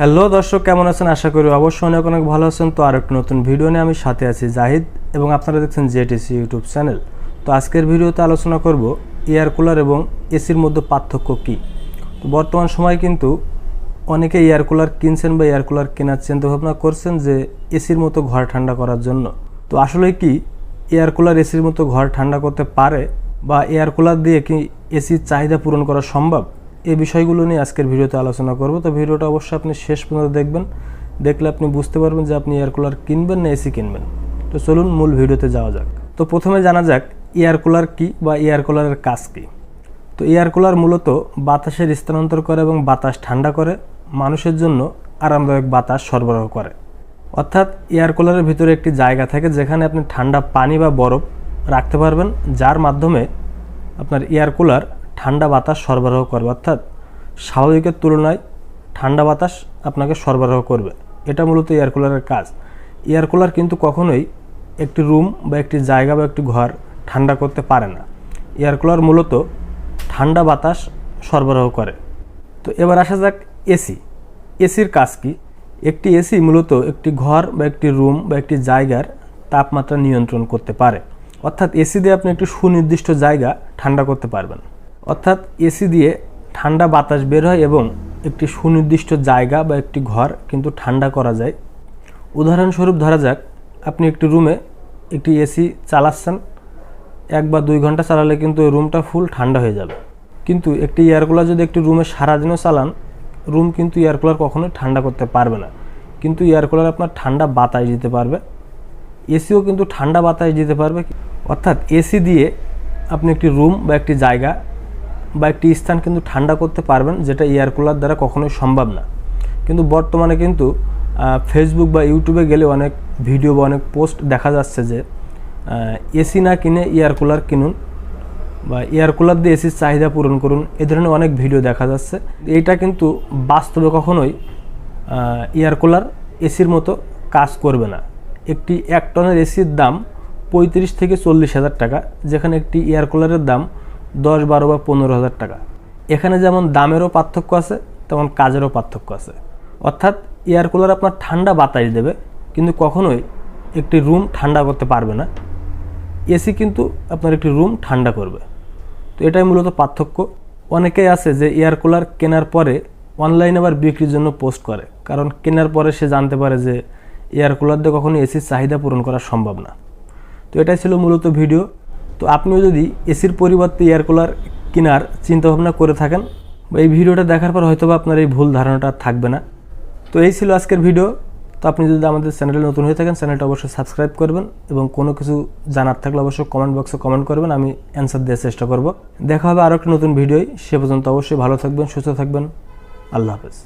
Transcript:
Hello দর্শক, কেমন আছেন? আশা করি অবশ্যই অনেক অনেক ভালো আছেন। তো আরেকটি নতুন ভিডিও নিয়ে আমি সাথে আছি জাহিদ এবং আপনারা দেখছেন জেটিসি ইউটিউব চ্যানেল। তো আজকের ভিডিওতে আলোচনা করব এয়ার কুলার এবং এসির মধ্যে পার্থক্য কী? তো বর্তমান সময় কিন্তু অনেকে এয়ার কুলার কিনছেন বা এয়ার কুলার কেনার চিন্তাভাবনা করছেন যে এসির মতো ঘর ঠান্ডা করার জন্য। তো আসলে কি এয়ার কুলার এসির মতো ঘর ঠান্ডা করতে পারে বা এয়ার কুলার দিয়ে কি এসির চাহিদা পূরণ করা সম্ভব? এই বিষয়গুলো নিয়ে আজকের ভিডিওতে আলোচনা করব। তো ভিডিওটা অবশ্যই আপনি শেষ পর্যন্ত দেখবেন। দেখলে আপনি বুঝতে পারবেন যে আপনি এয়ার কুলার কিনবেন না এসি কিনবেন। তো চলুন মূল ভিডিওতে যাওয়া যাক। তো প্রথমে জানা যাক, এয়ার কুলার কী বা এয়ার কুলারের কাজ কী? তো এয়ার কুলার মূলত বাতাসের স্থানান্তর করে এবং বাতাস ঠান্ডা করে, মানুষের জন্য আরামদায়ক বাতাস সরবরাহ করে। অর্থাৎ এয়ার কুলারের ভিতরে একটি জায়গা থাকে যেখানে আপনি ঠান্ডা পানি বা বরফ রাখতে পারবেন, যার মাধ্যমে আপনার এয়ার কুলার ঠান্ডা বাতাস সরবরাহ করবে। অর্থাৎ স্বাভাবিকের তুলনায় ঠান্ডা বাতাস আপনাকে সরবরাহ করবে। এটা মূলত এয়ার কুলারের কাজ। এয়ার কুলার কিন্তু কখনোই একটি রুম বা একটি জায়গা বা একটি ঘর ঠান্ডা করতে পারে না। এয়ার কুলার মূলত ঠান্ডা বাতাস সরবরাহ করে। তো এবার আসা যাক এসি এসির কাজ কি? একটি এসি মূলত একটি ঘর বা একটি রুম বা একটি জায়গার তাপমাত্রা নিয়ন্ত্রণ করতে পারে। অর্থাৎ এসি দিয়ে আপনি একটি সুনির্দিষ্ট জায়গা ঠান্ডা করতে পারবেন। অর্থাৎ এসি দিয়ে ঠান্ডা বাতাস বের হয় এবং একটি সুনির্দিষ্ট জায়গা বা একটি ঘর কিন্তু ঠান্ডা করা যায়। উদাহরণস্বরূপ ধরা যাক, আপনি একটি রুমে একটি এসি চালাচ্ছেন, এক বা দুই ঘণ্টা চালালে কিন্তু ওই রুমটা ফুল ঠান্ডা হয়ে যাবে। কিন্তু একটি এয়ার কুলার যদি একটি রুমে সারাদিনও চালান, রুম কিন্তু এয়ার কুলার কখনোই ঠান্ডা করতে পারবে না। কিন্তু এয়ার কুলার আপনার ঠান্ডা বাতাস দিতে পারবে। এসিও কিন্তু ঠান্ডা বাতাস দিতে পারবে। অর্থাৎ এসি দিয়ে আপনি একটি রুম বা একটি জায়গা বা একটি স্থান কিন্তু ঠান্ডা করতে পারবেন, যেটা এয়ার কুলার দ্বারা কখনোই সম্ভব না। কিন্তু বর্তমানে কিন্তু ফেসবুক বা ইউটিউবে গেলে অনেক ভিডিও বা অনেক পোস্ট দেখা যাচ্ছে যে এসি না কিনে এয়ার কুলার কিনুন বা এয়ার কুলার দিয়ে এসির চাহিদা পূরণ করুন, এ ধরনের অনেক ভিডিও দেখা যাচ্ছে। এইটা কিন্তু বাস্তবে কখনোই এয়ার কুলার এসির মতো কাজ করবে না। একটি এক টনের এসির দাম পঁয়ত্রিশ থেকে চল্লিশ হাজার টাকা, যেখানে একটি এয়ার কুলারের দাম দশ, বারো বা পনেরো হাজার টাকা। এখানে যেমন দামেরও পার্থক্য আছে, তেমন কাজেরও পার্থক্য আছে। অর্থাৎ এয়ার কুলার আপনার ঠান্ডা বাতাস দেবে, কিন্তু কখনোই একটি রুম ঠান্ডা করতে পারবে না। এসি কিন্তু আপনার একটি রুম ঠান্ডা করবে। তো এটাই মূলত পার্থক্য। অনেকেই আছে যে এয়ার কুলার কেনার পরে অনলাইনে আবার বিক্রির জন্য পোস্ট করে, কারণ কেনার পরে সে জানতে পারে যে এয়ার কুলার দিয়ে কখনো এসির চাহিদা পূরণ করা সম্ভব না। তো এটাই ছিল মূলত ভিডিও। তো আপনিও যদি এসির পরিবর্তে এয়ার কুলার কেনার চিন্তাভাবনা করে থাকেন, বা এই ভিডিওটা দেখার পর হয়তো আপনার এই ভুল ধারণাটা থাকবে না। তো এই ছিল আজকের ভিডিও। তো আপনি যদি আমাদের চ্যানেলে নতুন হয়ে থাকেন, চ্যানেলটা অবশ্যই সাবস্ক্রাইব করবেন এবং কোনো কিছু জানার থাকলে অবশ্যই কমেন্ট বক্সে কমেন্ট করবেন, আমি অ্যান্সার দেওয়ার চেষ্টা করব। দেখা হবে আরও একটা নতুন ভিডিওই সে পর্যন্ত অবশ্যই ভালো থাকবেন, সুস্থ থাকবেন। আল্লাহ হাফেজ।